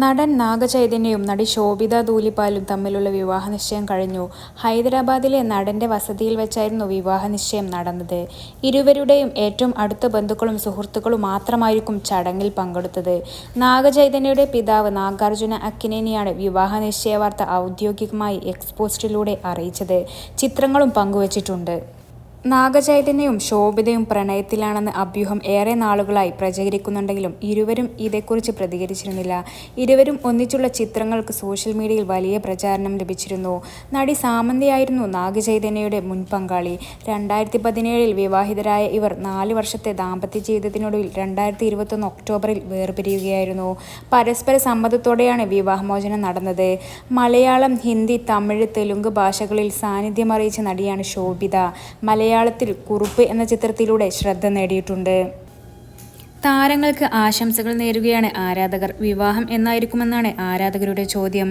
നടൻ നാഗചൈതന്യയും നടി ശോഭിത ധൂലിപാലും തമ്മിലുള്ള വിവാഹ നിശ്ചയം കഴിഞ്ഞു. ഹൈദരാബാദിലെ നടന്റെ വസതിയിൽ വെച്ചായിരുന്നു വിവാഹ നിശ്ചയം നടന്നത്. ഇരുവരുടെയും ഏറ്റവും അടുത്ത ബന്ധുക്കളും സുഹൃത്തുക്കളും മാത്രമായിരിക്കും ചടങ്ങിൽ പങ്കെടുത്തത്. നാഗചൈതന്യയുടെ പിതാവ് നാഗാർജുന അക്കിനേനിയാണ് വിവാഹ നിശ്ചയ വാർത്ത ഔദ്യോഗികമായി എക്സ്പോസ്റ്റിലൂടെ അറിയിച്ചത്. ചിത്രങ്ങളും പങ്കുവച്ചിട്ടുണ്ട്. നാഗചൈതന്യവും ശോഭിതയും പ്രണയത്തിലാണെന്ന് അഭ്യൂഹം ഏറെ നാളുകളായി പ്രചരിക്കുന്നുണ്ടെങ്കിലും ഇരുവരും ഇതേക്കുറിച്ച് പ്രതികരിച്ചിരുന്നില്ല. ഇരുവരും ഒന്നിച്ചുള്ള ചിത്രങ്ങൾക്ക് സോഷ്യൽ മീഡിയയിൽ വലിയ പ്രചാരണം ലഭിച്ചിരുന്നു. നടി സാമന്തിയായിരുന്നു നാഗചൈതന്യയുടെ മുൻ പങ്കാളി. രണ്ടായിരത്തി പതിനേഴിൽ വിവാഹിതരായ ഇവർ നാല് വർഷത്തെ ദാമ്പത്യ ജീവിതത്തിനൊടുവിൽ രണ്ടായിരത്തി ഇരുപത്തൊന്ന് ഒക്ടോബറിൽ വേർപിരിയുകയായിരുന്നു. പരസ്പര സമ്മതത്തോടെയാണ് വിവാഹമോചനം നടന്നത്. മലയാളം ഹിന്ദി തമിഴ് തെലുങ്ക് ഭാഷകളിൽ സാന്നിധ്യമറിയിച്ച നടിയാണ് ശോഭിത. മലയാളത്തിൽ കുറുപ്പ് എന്ന ചിത്രത്തിലൂടെ ശ്രദ്ധ നേടിയിട്ടുണ്ട്. താരങ്ങൾക്ക് ആശംസകൾ നേരുകയാണ് ആരാധകർ. വിവാഹം എന്നായിരിക്കുമെന്നാണ് ആരാധകരുടെ ചോദ്യം.